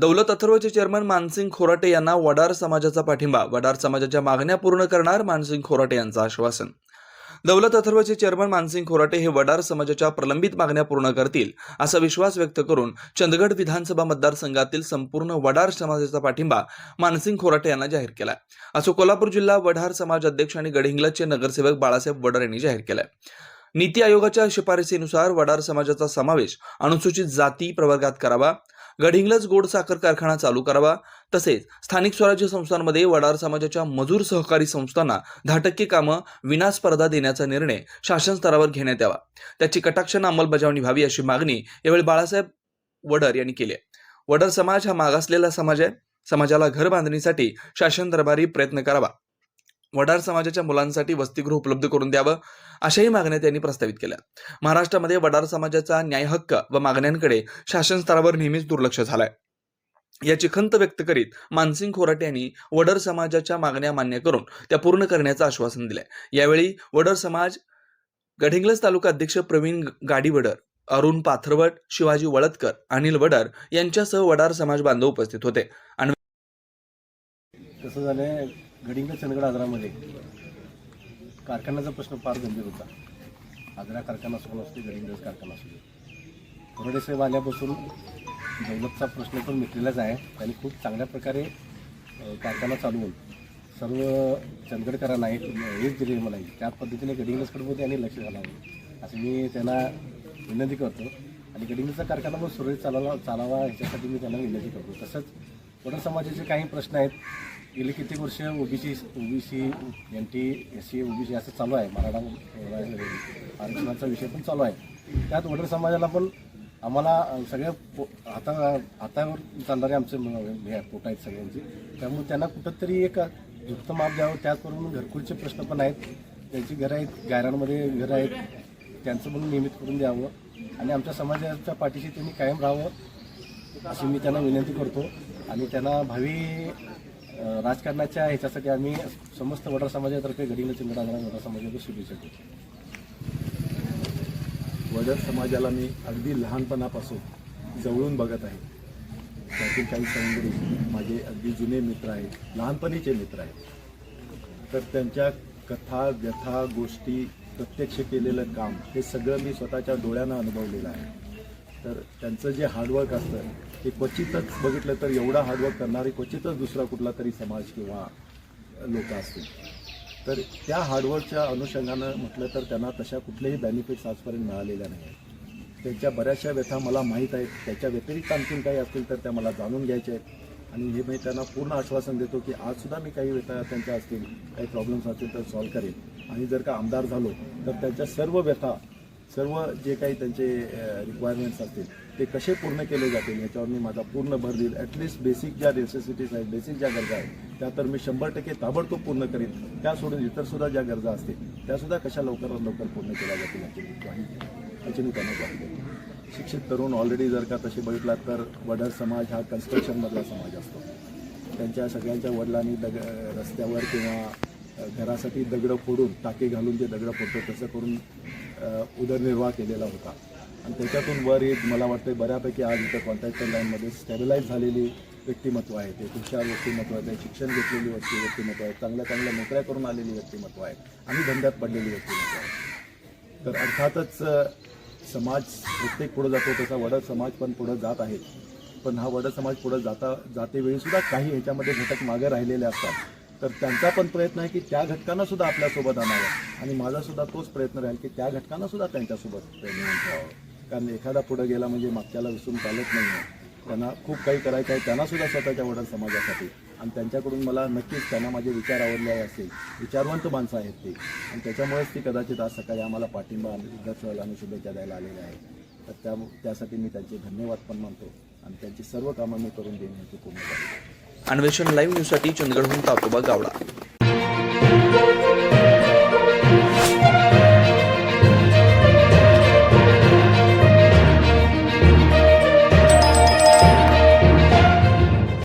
दौलत अथर्वचे chairman Mansingh Khorate यांना वडार समाजाचा पाठिंबा वडार समाजाच्या मागण्या पूर्ण करणार मानसिंग खोराटे यांचं आश्वासन. दौलत अथर्वचे चेअरमन मानसिंग खोराटे हे वडार समाजाच्या प्रलंबित मागण्या पूर्ण करतील असा विश्वास व्यक्त करून चंदगड विधानसभा मतदारसंघातील संपूर्ण वडार समाजाचा पाठिंबा मानसिंग खोराटे यांना जाहीर केलाय. असं कोल्हापूर जिल्हा वडार समाज अध्यक्ष आणि गडहिंग्लजचे नगरसेवक बाळासाहेब वडार यांनी जाहीर केलाय. नीती आयोगाच्या शिफारसीनुसार वडार समाजाचा समावेश अनुसूचित जाती प्रवर्गात करावा गडहिंग्लज गोड साखर कारखाना चालू करावा. तसेच स्थानिक स्वराज्य संस्थांमध्ये वडार समाजाच्या मजूर सहकारी संस्थांना दहा टक्के कामं विनास्पर्धा देण्याचा निर्णय शासन स्तरावर घेण्यात यावा. त्याची कटाक्षानं अंमलबजावणी व्हावी अशी मागणी यावेळी बाळासाहेब वडर यांनी केली आहे. वडर समाज हा मागासलेला समाज आहे. समाजाला घर बांधणीसाठी शासन दरबारी प्रयत्न करावा. वडार समाजाच्या मुलांसाठी वसतिगृह उपलब्ध करून द्यावं अशाही मागण्या त्यांनी प्रस्तावित केल्या. महाराष्ट्रामध्ये वडार समाजाचा न्याय हक्क व मागण्यांकडे शासन स्तरावर नेहमीच दुर्लक्ष झालंय. याची खंत व्यक्त करीत मानसिंग खोराट यांनी वडर समाजाच्या मागण्या मान्य करून त्या पूर्ण करण्याचं आश्वासन दिलंय. यावेळी वडर समाज गडिंग्लज तालुका अध्यक्ष प्रवीण गाडीवडर अरुण पाथरवट शिवाजी वळतकर अनिल वडर यांच्यासह वडार समाज बांधव उपस्थित होते. कसं झालंय गडिंग चंदगड आजरामध्ये कारखान्याचा प्रश्न फार गंभीर होता. आजरा कारखाना असो असते गडिंगज कारखाना असू कोरडे साहेब आल्यापासून दौलतचा प्रश्न पण मिटलेलाच आहे. त्यांनी खूप चांगल्या प्रकारे कारखाना चालवून सर्व चंदगडकरांना एक हेच दिले मला त्या पद्धतीने गडिंगजकडे त्यांनी लक्ष घालावं. असं मी त्यांना विनंती करतो. आणि गडिंगचा कारखाना पण सुरळीत चालवा चालावा ह्याच्यासाठी मी त्यांना विनंती करतो. तसंच वडर समाजाचे काही प्रश्न आहेत गेली कित्येक वर्ष OBC OBC N T S C OBC असं चालू आहे. मराठा आरक्षणाचा विषय पण चालू आहे. त्यात वडर समाजाला पण आम्हाला सगळ्या पो हाता हातावर चालणारे आमचे हे आहे, पोट आहेत सगळ्यांचे. त्यामुळे त्यांना कुठंतरी एक झुकतं माप द्यावं त्याचबरोबर घरकुलचे प्रश्न पण आहेत. त्यांची घरं आहेत गायरांमध्ये घरं आहेत. त्यांचं पण नियमित करून द्यावं आणि आमच्या समाजाच्या पाठीशी त्यांनी कायम राहावं अशी मी त्यांना विनंती करतो. आणि त्यांना भावी राजकारणाच्या ह्याच्यासाठी आम्ही समस्त वडार समाजातर्फे गडिंग चिंगडा वडार समाजाला शुभेच्छा देतो. वडर समाजाला मी अगदी लहानपणापासून जवळून बघत आहे. त्यातील काही सौंदर्य माझे अगदी जुने मित्र आहेत लहानपणीचे मित्र आहेत. तर त्यांच्या कथा व्यथा गोष्टी प्रत्यक्ष केलेलं काम हे सगळं मी स्वतःच्या डोळ्यांना अनुभवलेलं आहे. तर त्यांचं जे हार्डवर्क असतं ते क्वचितच बघितलं तर एवढा हार्डवर्क करणारे क्वचितच दुसरा कुठला तरी समाज किंवा लोक असतील. तर त्या हार्डवर्कच्या अनुषंगानं म्हटलं तर त्यांना तशा कुठलेही बेनिफिट्स आजपर्यंत मिळालेल्या नाही आहेत. त्यांच्या बऱ्याचशा व्यथा मला माहीत आहेत. त्याच्या व्यतिरिक्त आणखीन काही असतील तर त्या मला जाणून घ्यायच्या आहेत. आणि हे मी त्यांना पूर्ण आश्वासन देतो की आजसुद्धा मी काही व्यथा त्यांच्या असतील काही प्रॉब्लेम्स असतील तर सॉल्व्ह करेन. आणि जर का आमदार झालो तर त्यांच्या सर्व व्यथा सर्व जे काही त्यांचे रिक्वायरमेंट्स असतील ते कसे पूर्ण केले जातील याच्यावर मी माझा पूर्ण भर देईल. ॲटलिस्ट बेसिक ज्या नेसेसिटीज आहेत बेसिक ज्या गरजा आहेत त्या तर मी शंभर टक्के ताबडतोब पूर्ण करेन. त्या सोडून इतरसुद्धा ज्या गरजा असतील त्यासुद्धा कशा लवकरात लवकर पूर्ण केल्या जातील याची मी ग्वाही याची मी त्यांना ग्वाही शिक्षित तरुण ऑलरेडी जर का तसे बघितलात तर वडर समाज हा कन्स्ट्रक्शनमधला समाज असतो. त्यांच्या सगळ्यांच्या वडिलांनी दग रस्त्यावर किंवा घरासाठी दगडं फोडून टाके घालून जे दगडं फोडतो तसं करून उदरनिर्वाह केलेला होता. आणि त्याच्यातून वर येत मला वाटतं बऱ्यापैकी आज इथं कॉन्ट्रॅक्टर लाईनमध्ये स्टेबिलाईज झालेली व्यक्तिमत्व आहे. ते हुशार व्यक्तिमत्व आहे ते शिक्षण घेतलेली व्यक्ती व्यक्तिमत्व आहे चांगल्या चांगल्या नोकऱ्या करून आलेली व्यक्तिमत्व आहे आणि धंद्यात पडलेली व्यक्तिमत्व आहे. तर अर्थातच समाज प्रत्येक पुढं जातो तसा वडद समाज पण पुढं जात आहे. पण हा वडद समाज पुढं जाता जातेवेळीसुद्धा काही ह्याच्यामध्ये घटक मागे राहिलेले असतात. तर त्यांचा पण प्रयत्न आहे की त्या घटकांना सुद्धा आपल्यासोबत आणावं. आणि माझा सुद्धा तोच प्रयत्न राहील की त्या घटकांना सुद्धा त्यांच्यासोबत नेऊन ठेवावं. कारण एखादा पुढं गेला म्हणजे मागच्याला विसरून चालत नाही आहे. त्यांना खूप काही करायचं आहे त्यांना सुद्धा स्वतःच्या वडील समाजासाठी. आणि त्यांच्याकडून मला नक्कीच त्यांना माझे विचार आवडले असेल विचारवंत माणसं आहेत ते. आणि त्याच्यामुळेच ती कदाचित आज सकाळी आम्हाला पाठिंबा आणि दर्शवायला आणि शुभेच्छा द्यायला आलेल्या आहेत. तर त्या त्यासाठी मी त्यांचे धन्यवाद पण मानतो. आणि त्यांची सर्व कामं मी करून देण्याची पूर्ण अन्वेषण लाईव्ह न्यूजसाठी चंदगडहून तातोबा गावडा.